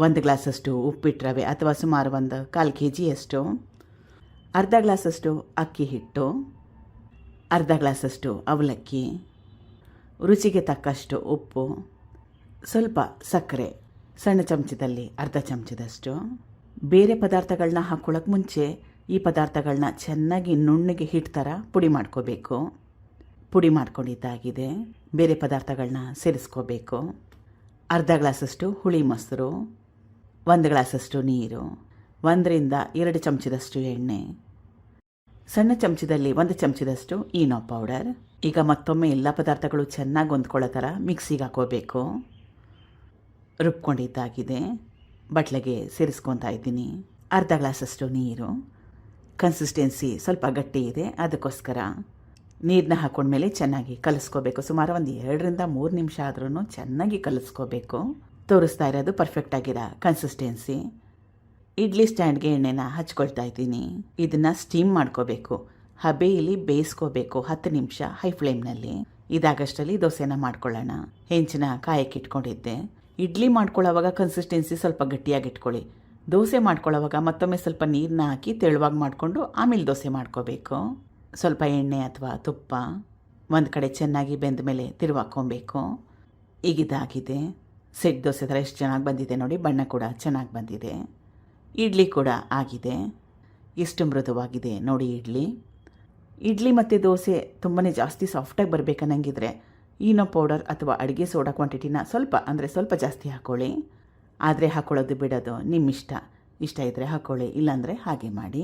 ಒಂದು ಗ್ಲಾಸಷ್ಟು ಉಪ್ಪಿಟ್ಟು ರವೆ ಅಥವಾ ಸುಮಾರು ಒಂದು ಕಾಲು ಕೆ ಜಿಯಷ್ಟು ಅರ್ಧ ಗ್ಲಾಸಷ್ಟು ಅಕ್ಕಿ ಹಿಟ್ಟು. ಅರ್ಧ ಗ್ಲಾಸಷ್ಟು ಅವಲಕ್ಕಿ. ರುಚಿಗೆ ತಕ್ಕಷ್ಟು ಉಪ್ಪು. ಸ್ವಲ್ಪ ಸಕ್ಕರೆ. ಸಣ್ಣ ಚಮಚದಲ್ಲಿ ಅರ್ಧ ಚಮಚದಷ್ಟು. ಬೇರೆ ಪದಾರ್ಥಗಳನ್ನ ಹಾಕ್ಕೊಳ್ಳೋಕೆ ಮುಂಚೆ ಈ ಪದಾರ್ಥಗಳನ್ನ ಚೆನ್ನಾಗಿ ನುಣ್ಣಗೆ ಹಿಟ್ಟು ಥರ ಪುಡಿ ಮಾಡ್ಕೋಬೇಕು. ಪುಡಿ ಮಾಡ್ಕೊಂಡಿದ್ದಾಗಿದೆ. ಬೇರೆ ಪದಾರ್ಥಗಳನ್ನ ಸೇರಿಸ್ಕೋಬೇಕು. ಅರ್ಧ ಗ್ಲಾಸಷ್ಟು ಹುಳಿ ಮೊಸರು. ಒಂದು ಗ್ಲಾಸಷ್ಟು ನೀರು, ಒಂದರಿಂದ ಎರಡು ಚಮಚದಷ್ಟು ಎಣ್ಣೆ, ಸಣ್ಣ ಚಮಚದಲ್ಲಿ ಒಂದು ಚಮಚದಷ್ಟು ಈನೋ ಪೌಡರ್. ಈಗ ಮತ್ತೊಮ್ಮೆ ಎಲ್ಲ ಪದಾರ್ಥಗಳು ಚೆನ್ನಾಗಿ ಹೊಂದ್ಕೊಳ್ಳೋ ಥರ ಮಿಕ್ಸಿಗೆ ಹಾಕೋಬೇಕು. ರುಬ್ಕೊಂಡಿದ್ದಾಗಿದೆ. ಬಟ್ಲಿಗೆ ಸೇರಿಸ್ಕೊತಾ ಇದ್ದೀನಿ. ಅರ್ಧ ಗ್ಲಾಸಷ್ಟು ನೀರು. ಕನ್ಸಿಸ್ಟೆನ್ಸಿ ಸ್ವಲ್ಪ ಗಟ್ಟಿ ಇದೆ, ಅದಕ್ಕೋಸ್ಕರ ನೀರನ್ನ ಹಾಕೊಂಡ್ಮೇಲೆ ಚೆನ್ನಾಗಿ ಕಲಿಸ್ಕೋಬೇಕು. ಸುಮಾರು ಒಂದು ಎರಡರಿಂದ ಮೂರು ನಿಮಿಷ ಆದ್ರೂ ಚೆನ್ನಾಗಿ ಕಲಿಸ್ಕೋಬೇಕು. ತೋರಿಸ್ತಾ ಇರೋದು ಪರ್ಫೆಕ್ಟ್ ಆಗಿರೋ ಕನ್ಸಿಸ್ಟೆನ್ಸಿ ಇಡ್ಲಿ ಸ್ಟ್ಯಾಂಡ್ಗೆ ಎಣ್ಣೆನ ಹಚ್ಕೊಳ್ತಾ ಇದ್ದೀನಿ. ಇದನ್ನು ಸ್ಟೀಮ್ ಮಾಡ್ಕೋಬೇಕು. ಹಬೆಯಲ್ಲಿ ಬೇಯಿಸ್ಕೋಬೇಕು ಹತ್ತು ನಿಮಿಷ ಹೈ ಫ್ಲೇಮ್ನಲ್ಲಿ ಇದಾಗಷ್ಟರಲ್ಲಿ ದೋಸೆನ ಮಾಡ್ಕೊಳ್ಳೋಣ. ಹೆಂಚಿನ ಕಾಯಕ್ಕೆ ಇಟ್ಕೊಂಡಿದ್ದೆ. ಇಡ್ಲಿ ಮಾಡ್ಕೊಳ್ಳೋವಾಗ ಕನ್ಸಿಸ್ಟೆನ್ಸಿ ಸ್ವಲ್ಪ ಗಟ್ಟಿಯಾಗಿ ಇಟ್ಕೊಳ್ಳಿ. ದೋಸೆ ಮಾಡ್ಕೊಳ್ಳೋವಾಗ ಮತ್ತೊಮ್ಮೆ ಸ್ವಲ್ಪ ನೀರನ್ನ ಹಾಕಿ ತೆಳುವಾಗಿ ಮಾಡಿಕೊಂಡು ಆಮೇಲೆ ದೋಸೆ ಮಾಡ್ಕೋಬೇಕು. ಸ್ವಲ್ಪ ಎಣ್ಣೆ ಅಥವಾ ತುಪ್ಪ ಒಂದು ಕಡೆ ಚೆನ್ನಾಗಿ ಬೆಂದ ಮೇಲೆ ತಿರುವಾಕೊಬೇಕು ಈಗ ಇದಾಗಿದೆ ಸೆಟ್ ದೋಸೆ ಥರ ಎಷ್ಟು ಚೆನ್ನಾಗಿ ಬಂದಿದೆ ನೋಡಿ, ಬಣ್ಣ ಕೂಡ ಚೆನ್ನಾಗಿ ಬಂದಿದೆ. ಇಡ್ಲಿ ಕೂಡ ಆಗಿದೆ. ಎಷ್ಟು ಮೃದುವಾಗಿದೆ ನೋಡಿ ಇಡ್ಲಿ. ಇಡ್ಲಿ ಮತ್ತು ದೋಸೆ ತುಂಬಾ ಜಾಸ್ತಿ ಸಾಫ್ಟಾಗಿ ಬರಬೇಕನ್ನಂಗಿದ್ರೆ ಈನೋ ಪೌಡರ್ ಅಥವಾ ಅಡುಗೆ ಸೋಡಾ ಕ್ವಾಂಟಿಟಿನ ಸ್ವಲ್ಪ, ಅಂದರೆ ಸ್ವಲ್ಪ ಜಾಸ್ತಿ ಹಾಕ್ಕೊಳ್ಳಿ ಆದರೆ ಹಾಕ್ಕೊಳ್ಳೋದು ಬಿಡೋದು ನಿಮ್ಮಿಷ್ಟ. ಇಷ್ಟ ಇದ್ದರೆ ಹಾಕ್ಕೊಳ್ಳಿ ಇಲ್ಲಾಂದರೆ ಹಾಗೆ ಮಾಡಿ.